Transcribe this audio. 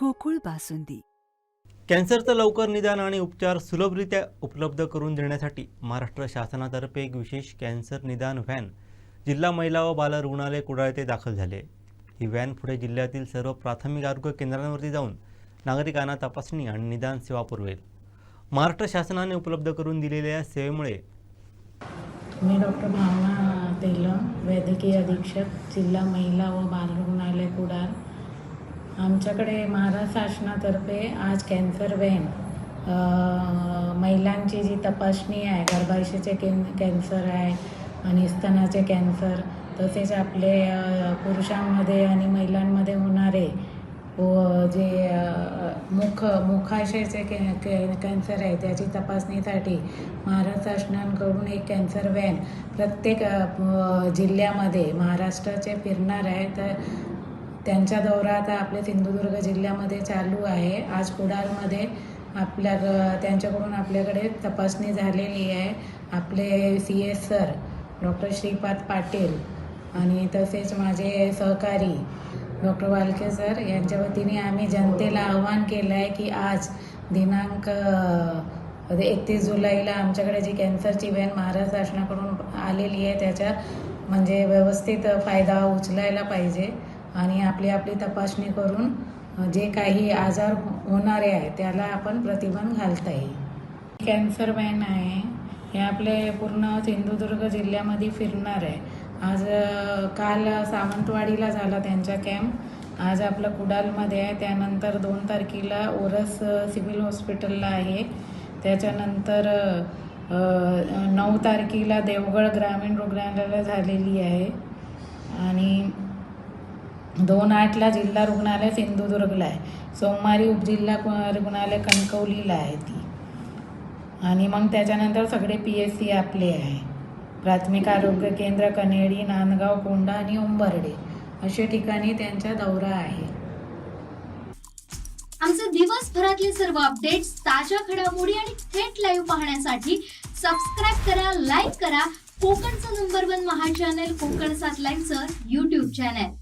गोकुळ बासुंदी. कॅन्सरचं लवकर निदान आणि उपचार सुलभरित्या उपलब्ध करून देण्यासाठी महाराष्ट्र शासनातर्फे एक विशेष कॅन्सर निदान व्हॅन जिल्हा महिला व बाल रुग्णालय कुडाळ येथे दाखल झाले. ही व्हॅन पुढे जिल्ह्यातील सर्व प्राथमिक आरोग्य केंद्रांवरती जाऊन नागरिकांना तपासणी आणि निदान सेवा पुरवेल. महाराष्ट्र शासनाने उपलब्ध करून दिलेल्या या सेवेमुळे मी डॉक्टर भावना तेलंग वैद्यकीय अधीक्षक जिल्हा महिला व बालरुग्णालय कुडाळ. आमच्याकडे महाराष्ट्र शासनातर्फे आज कॅन्सर व्हॅन महिलांची जी तपासणी आहे गर्भाशयाचे कॅन कॅन्सर आहे आणि स्तनाचे कॅन्सर तसेच आपले पुरुषांमध्ये आणि महिलांमध्ये होणारे व जे मुख मुखाशयाचे कॅ कॅ कॅन्सर आहे त्याची तपासणीसाठी महाराष्ट्र शासनाकडून एक कॅन्सर व्हॅन प्रत्येक जिल्ह्यामध्ये महाराष्ट्राचे फिरणार आहे. तर त्यांचा दौरा आता आपल्या सिंधुदुर्ग जिल्ह्यामध्ये चालू आहे. आज कुडाळमध्ये आपल्या ग- त्यांच्याकडून आपल्याकडे तपासणी झालेली आहे. आपले C S sir doctor Shripad Patil आणि तसेच माझे सहकारी डॉक्टर वालके सर यांच्या वतीने आम्ही जनतेला आवाहन केलं आहे की आज दिनांक एकतीस जुलैला आमच्याकडे जी कॅन्सरची व्हॅन महाराष्ट्र शासनाकडून आलेली आहे त्याचा म्हणजे व्यवस्थित फायदा उचलायला पाहिजे. आणि आपली आपली तपासणी करून जे काही आजार होणारे आहे त्याला आपण प्रतिबंध घालता येईल. कॅन्सर व्हॅन आहे. हे आपले पूर्ण सिंधुदुर्ग जिल्ह्यामध्ये फिरणार आहे. आज काल सावंतवाडीला झाला त्यांचा कॅम्प आज आपलं कुडालमध्ये आहे. त्यानंतर दोन तारखेला ओरस सिव्हिल हॉस्पिटलला आहे. त्याच्यानंतर नऊ तारखेला देवगड ग्रामीण रुग्णालयाला झालेली आहे. आणि दोन आठला जिल्हा रुग्णालय सिंधुदुर्गला आहे. सोमवारी उपजिल्हा रुग्णालय कणकवलीला आहे ती. आणि मग त्याच्यानंतर सगळे पी एस सी आपले आहे. प्राथमिक आरोग्य केंद्र कनेडी नांदगाव कोंडा आणि उंबर्डे अशा ठिकाणी त्यांचा दौरा आहे. आमचे दिवसभरातले सर्व अपडेट्स ताज्या घडामोडी आणि थेट लाईव्ह पाहण्यासाठी सबस्क्राईब करा लाईक करा. कोकणचं नंबर वन महा चॅनल कोकण सात लाईनचं युट्यूब चॅनल